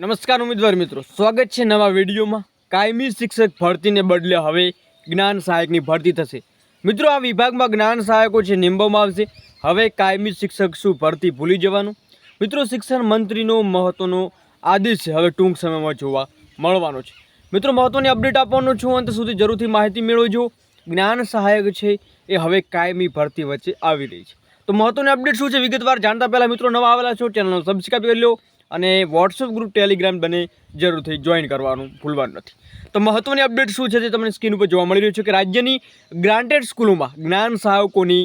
નમસ્કાર ઉમેદવાર મિત્રો, સ્વાગત છે નવા વિડીયોમાં. કાયમી શિક્ષક ભરતીને બદલે હવે જ્ઞાન સહાયકની ભરતી થશે. મિત્રો, આ વિભાગમાં જ્ઞાન સહાયકો છે નિમવામાં આવશે. હવે કાયમી શિક્ષક શું ભરતી ભૂલી જવાનું? મિત્રો, શિક્ષણ મંત્રીનો મહત્ત્વનો આદેશ હવે ટૂંક સમયમાં જોવા મળવાનો છે. મિત્રો મહત્ત્વની અપડેટ આપવાનો છું, અંત સુધી જરૂરથી માહિતી મેળવજો. જ્ઞાન સહાયક છે, એ હવે કાયમી ભરતી વચ્ચે આવી રહી છે. તો મહત્ત્વની અપડેટ શું છે, વિગતવાર જાણતા પહેલાં મિત્રો નવા આવેલા છો, ચેનલનો સબસ્ક્રાઈબ કરી લો. અને વોટ્સઅપ ગ્રુપ ટેલિગ્રામ બને જરૂરથી જોઈન કરવાનું ભૂલવાનું નથી. તો મહત્વની અપડેટ શું છે તે તમને સ્ક્રીન ઉપર જોવા મળી રહ્યું છે કે રાજ્યની ગ્રાન્ટેડ સ્કૂલોમાં જ્ઞાન સહાયકોની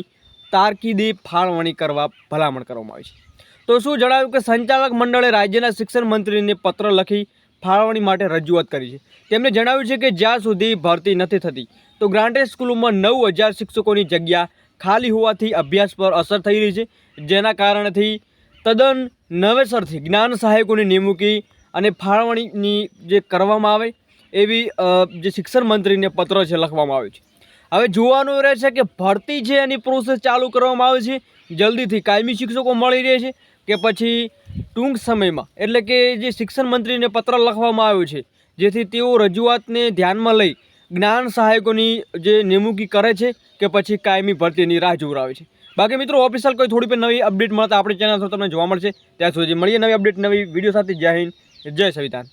તારકીદી ફાળવણી કરવા ભલામણ કરવામાં આવી છે. તો શું જણાવ્યું કે સંચાલક મંડળે રાજ્યના શિક્ષણ મંત્રીને પત્ર લખી ફાળવણી માટે રજૂઆત કરી છે. તેમણે જણાવ્યું છે કે જ્યાં સુધી ભરતી નથી થતી, તો ગ્રાન્ટેડ સ્કૂલોમાં નવ હજાર શિક્ષકોની જગ્યા ખાલી હોવાથી અભ્યાસ પર અસર થઈ રહી છે, જેના કારણથી તદ્દન નવેસરથી જ્ઞાન સહાયકોની નિમણૂકી અને ફાળવણીની જે કરવામાં આવે એવી જે શિક્ષણ મંત્રીને પત્ર છે લખવામાં આવ્યું છે. હવે જોવાનું રહેશે કે ભરતી છે એની પ્રોસેસ ચાલુ કરવામાં આવે છે, જલ્દીથી કાયમી શિક્ષકો મળી રહે છે કે પછી ટૂંક સમયમાં, એટલે કે જે શિક્ષણ મંત્રીને પત્ર લખવામાં આવ્યો છે, જેથી તેઓ રજૂઆતને ધ્યાનમાં લઈ જ્ઞાન સહાયકોની જે નિમણૂકી કરે છે કે પછી કાયમી ભરતીની રાહ જોવરાવે છે. બાકી મિત્રો ઓફિશિયલ કોઈ થોડી પણ નવી અપડેટ મળતા આપણી ચેનલ તમને જોવા મળશે. ત્યાં સુધી મળીએ નવી અપડેટ નવી વીડિયો સાથે. જય હિન્દ, જય સંવિધાન